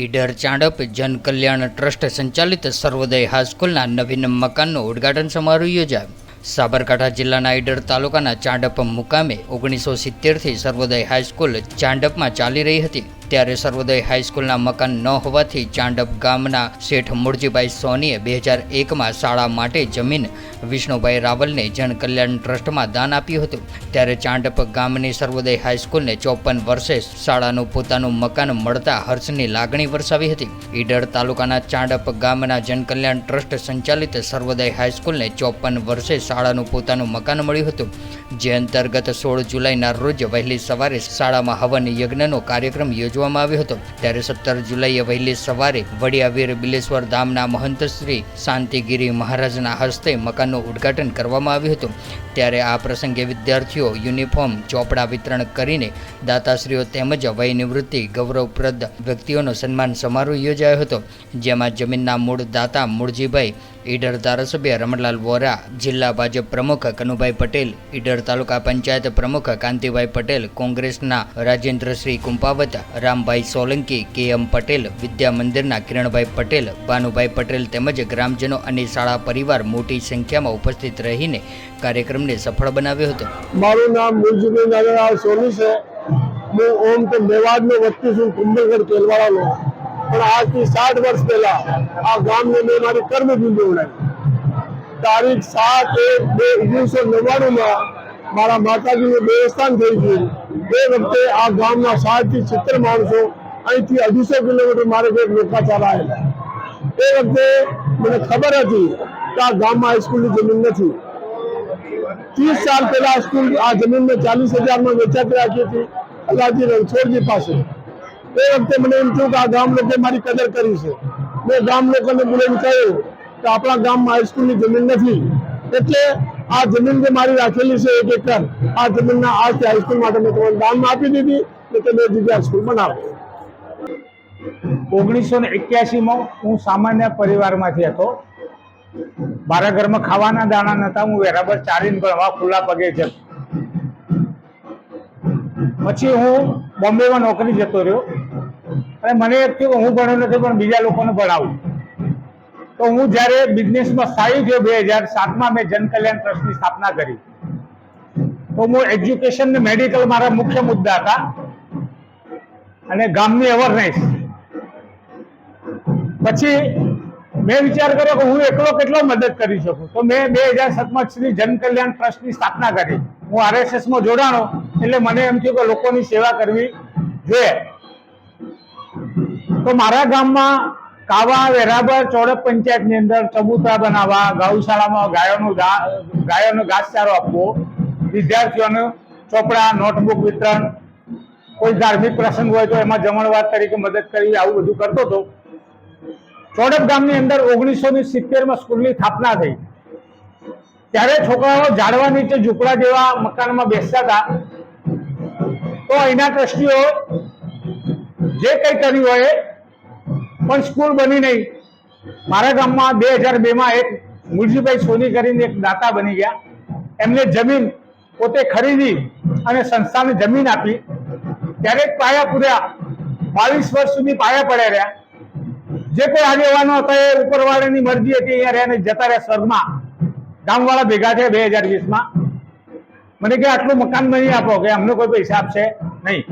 ઈડર ચાંડપ જનકલ્યાણ trust સંચાલિત સર્વોદય હાઈસ્કૂલના નવીન મકાનનું ઉદ્ઘાટન સમારોહ યોજાયો. સાબરકાંઠા જિલ્લાના ઈડર તાલુકાના ચાંડપ મુકામે ઓગણીસો સિત્તેરથી સર્વોદય હાઈસ્કૂલ ચાંડપમાં ચાલી રહી હતી. ત્યારે સર્વોદય હાઈસ્કૂલના મકાન ન હોવાથી ચાંડપ ગામના શેઠ મુરજીભાઈ સોનીએ બે હજાર એકમાં શાળા માટે જમીન વિષ્ણુભાઈ રાવલને જનકલ્યાણ ટ્રસ્ટમાં દાન આપ્યું હતું. ત્યારે ચાંડપ ગામની સર્વોદય હાઈસ્કૂલને ચોપન વર્ષે શાળાનું પોતાનું મકાન મળતા હર્ષની લાગણી વરસાવી હતી. ઈડર તાલુકાના ચાંડપ ગામના જનકલ્યાણ ટ્રસ્ટ સંચાલિત સર્વોદય હાઈસ્કૂલને ચોપન વર્ષે શાળાનું પોતાનું મકાન મળ્યું હતું. જે અંતર્ગત સોળ જુલાઈના રોજ વહેલી સવારે શાળામાં હવન યજ્ઞનો કાર્યક્રમ યોજવામાં આવ્યો હતો. ત્યારે સત્તર જુલાઈએ વહેલી સવારે વડિયાવીર બિલેશ્વર ધામના મહંત શ્રી શાંતિગીરી મહારાજના હસ્તે મકાનનું ઉદ્ઘાટન કરવામાં આવ્યું હતું. ત્યારે આ પ્રસંગે વિદ્યાર્થીઓ યુનિફોર્મ, ચોપડા વિતરણ કરીને દાતાશ્રીઓ તેમજ વય નિવૃત્તિ ગૌરવપ્રદ વ્યક્તિઓનો સન્માન સમારોહ યોજાયો હતો. જેમાં જમીનના મૂળ દાતા મૂળજીભાઈ ઈડર ધારાસભ્ય રમણલાલ વોરા, જિલ્લા ભાજપ પ્રમુખ કનુભાઈ પટેલ, ઈડર તાલુકા પંચાયત પ્રમુખ કાંતિભાઈ પટેલ, કોંગ્રેસના રાજેન્દ્રશ્રી કુંપાવત, રામભાઈ સોલંકી, કે એમ પટેલ, વિદ્યા મંદિરના કિરણભાઈ પટેલ, ભાનુભાઈ પટેલ તેમજ ગ્રામજનો અને શાળા પરિવાર મોટી સંખ્યામાં ઉપસ્થિત રહીને કાર્યક્રમને સફળ બનાવ્યો હતો. મારું નામ નાગરાજ સોની છે. હું ઓમ તો મેવાડનો વતની છું, કુંભલગઢ, કેલવાડાનો. પણ આજથી સાઠ વર્ષ પહેલા આ ગામને મેં મારી કર્મભૂમિ ઉડાવી તારીખ સાત એક બે ઓગણીસો નવ્વાણુંમાં મારા માતાજીનું દેવસ્થાન થઈ ગયું. એ વખતે આ ગામના સાતથી સિત્તેર માણસો અહીંથી અઢીસો કિલોમીટર મારે ઘેર લોકા ચાલાયેલા એ વખતે મને ખબર હતી કે આ ગામમાં હાઈસ્કૂલની જમીન નથી. ત્રીસ સાલ પહેલા સ્કૂલ આ જમીન મેં ચાલીસ હજારમાં વેચાતી રાખી હતી અલ્લાજી રણછોડજી પાસે. એ વખતે મને એમ થયું કે આ ગામ લોકોએ મારી કદર કરી છે. મેં ગામ લોકોને બોલાવીને કહ્યું કે આપણા ગામમાં હાઈસ્કૂલની જમીન નથી. એટલે આ જમીન જે મારી રાખેલી છે એક એકર, આ જમીનના આજથી હાઈસ્કૂલ માટે મેં તમને દાનમાં આપી દીધી ને તમે જગ્યા જગ્યાએ સ્કૂલ બનાવો. ઓગણીસો ને એક્યાસીમાં હું સામાન્ય પરિવારમાંથી હતો. મારા ઘરમાં ખાવાના દાણા નતા હું બરાબર ચાલીને ભણવા ખુલ્લા પગે છે પછી હું બોમ્બેમાં નોકરી જતો રહ્યો. અને મને એમ થયું હું ભણ્યો નથી, પણ બીજા લોકોને ભણાવું. તો હું જ્યારે બિઝનેસમાં સ્થાયી થયો બે હજાર સાતમાં, મેં જનકલ્યાણ ટ્રસ્ટની સ્થાપના કરી. તો હું એજ્યુકેશન ને મેડિકલ મારા મુખ્ય મુદ્દા હતા. અને ગામની અવેરનેસ પછી મેં વિચાર કર્યો કે હું એકલો કેટલો મદદ કરી શકું? તો મેં બે હજાર સાતમાં શ્રી જનકલ્યાણ ટ્રસ્ટની સ્થાપના કરી. હું આરએસએસમાં જોડાણો, એટલે મને એમ થયું કે લોકોની સેવા કરવી જોઈએ. તો મારા ગામમાં કાવા, વેરાબર ચોડપ પંચાયતની અંદર ચબૂતરા બનાવવા, ગૌશાળામાં ગાયોનું ગાયોનો ઘાસચારો આપવો, વિદ્યાર્થીઓને ચોપડા, નોટબુક વિતરણ, કોઈ ધાર્મિક પ્રસંગ હોય તો એમાં જમણવાર તરીકે મદદ કરવી આવું બધું કરતો હતો. ચોડપ ગામની અંદર ઓગણીસો ની સિત્તેરમાં સ્કૂલની સ્થાપના થઈ. ત્યારે છોકરાઓ ઝાડવા નીચે ઝૂંપડા જેવા મકાનમાં બેસતા હતા. તો અહીંના ટ્રસ્ટીઓ જે કંઈ કર્યું હોય પણ સ્કૂલ બની નહીં. મારા ગામમાં બે હજાર બેમાં એક મુરજીભાઈ સોની કરીને એક દાતા બની ગયા. એમને જમીન પોતે ખરીદી અને સંસ્થાને જમીન આપી. ત્યારે પાયા પૂર્યા. બાવીસ વર્ષ સુધી પાયા પડ્યા રહ્યા. જે કોઈ આગેવાનો હતા એ ઉપરવાળાની મરજી હતી, અહીંયા રહ્યા જતા રહ્યા સ્વર્ગમાં. ગામવાળા ભેગા થયા બે હજાર વીસમાં મને કે આટલું મકાન બની આપો કે અમને કોઈ પૈસા આપશે નહીં.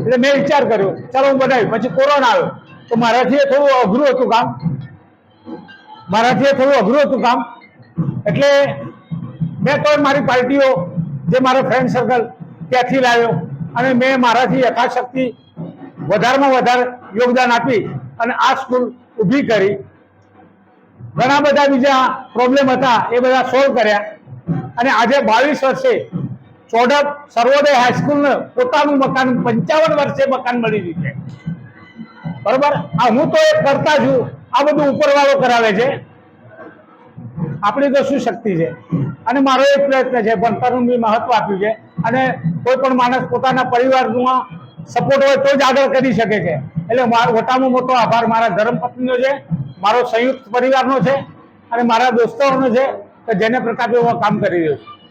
એટલે મેં વિચાર કર્યો, ચાલો હું બનાવ્યું પછી કોરોના આવ્યો. તો મારાથી થોડું અઘરું હતું કામ. મારાથી થોડું અઘરું હતું કામ. એટલે મેં તો મારી પાર્ટીઓ, જે મારો ફ્રેન્ડ સર્કલ ત્યાંથી લાવ્યો અને મેં મારાથી યથાશક્તિ વધારેમાં વધારે યોગદાન આપી અને આ સ્કૂલ ઊભી કરી. ઘણા બધા બીજા પ્રોબ્લેમ હતા, એ બધા સોલ્વ કર્યા. અને આજે બાવીસ વર્ષે ચોડક સર્વોદય હાઈસ્કૂલને પોતાનું મકાન, પંચાવન વર્ષે મકાન મળી ગયું છે. બરોબર? આ હું તો એક કરતા છું આ બધું ઉપરવાળો કરાવે છે. આપણી તો શું શક્તિ છે? અને મારો એક પ્રયત્ન છે ભણતરનું બી મહત્વ આપ્યું છે. અને કોઈ પણ માણસ પોતાના પરિવારમાં સપોર્ટ હોય તો જ આગળ કરી શકે છે. એટલે મારો મોટામાં મોટો આભાર મારા ધર્મપત્નીનો છે, મારો સંયુક્ત પરિવારનો છે, અને મારા દોસ્તોનો છે, કે જેને પ્રતાપે હું કામ કરી રહ્યો છું.